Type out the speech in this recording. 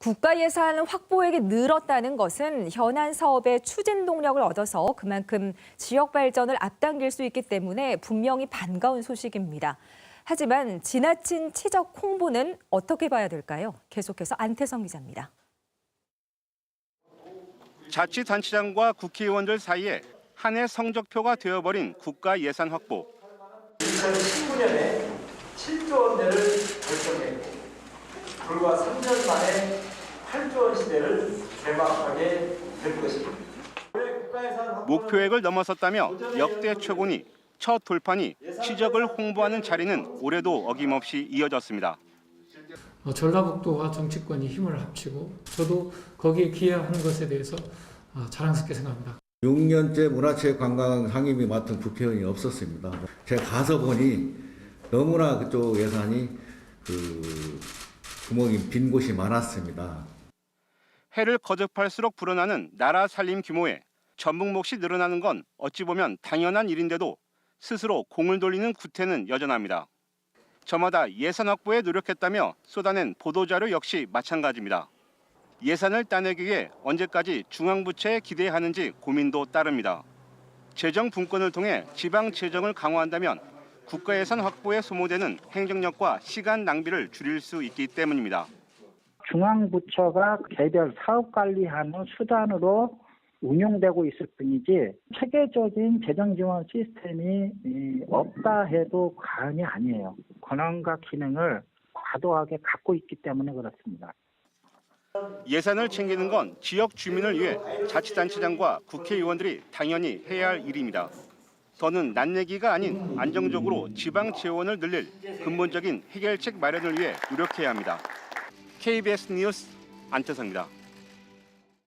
국가 예산 확보액이 늘었다는 것은 현안 사업의 추진 동력을 얻어서 그만큼 지역 발전을 앞당길 수 있기 때문에 분명히 반가운 소식입니다. 하지만 지나친 치적 홍보는 어떻게 봐야 될까요? 계속해서 안태성 기자입니다. 자치단체장과 국회의원들 사이에 한 해 성적표가 되어버린 국가 예산 확보. 2019년에 7조 원대를 결정했고 불과 3년 만에 8조 원 개막하게 될 것입니다. 목표액을 넘어섰다며 역대 최고니 첫 돌파니 치적을 홍보하는 자리는 올해도 어김없이 이어졌습니다. 어, 전라북도와 정치권이 힘을 합치고 저도 거기에 기여한 것에 대해서 어, 자랑스럽게 생각합니다. 6년째 문화체육관광 상임위 맡은 국회의원이 없었습니다. 제가 가서 보니 너무나 그쪽 예산이 그 구멍이 빈 곳이 많았습니다. 해를 거듭할수록 불어나는 나라 살림 규모에 전북 몫이 늘어나는 건 어찌 보면 당연한 일인데도 스스로 공을 돌리는 구태는 여전합니다. 저마다 예산 확보에 노력했다며 쏟아낸 보도자료 역시 마찬가지입니다. 예산을 따내기 위해 언제까지 중앙부처에 기대하는지 고민도 따릅니다. 재정 분권을 통해 지방 재정을 강화한다면 국가 예산 확보에 소모되는 행정력과 시간 낭비를 줄일 수 있기 때문입니다. 중앙부처가 개별 사업 관리하는 수단으로 운용되고 있을 뿐이지 체계적인 재정 지원 시스템이 이, 없다 해도 과언이 아니에요. 권한과 기능을 과도하게 갖고 있기 때문에 그렇습니다. 예산을 챙기는 건 지역 주민을 위해 자치단체장과 국회의원들이 당연히 해야 할 일입니다. 더는 난 얘기가 아닌 안정적으로 지방 재원을 늘릴 근본적인 해결책 마련을 위해 노력해야 합니다. KBS 뉴스 안태성입니다.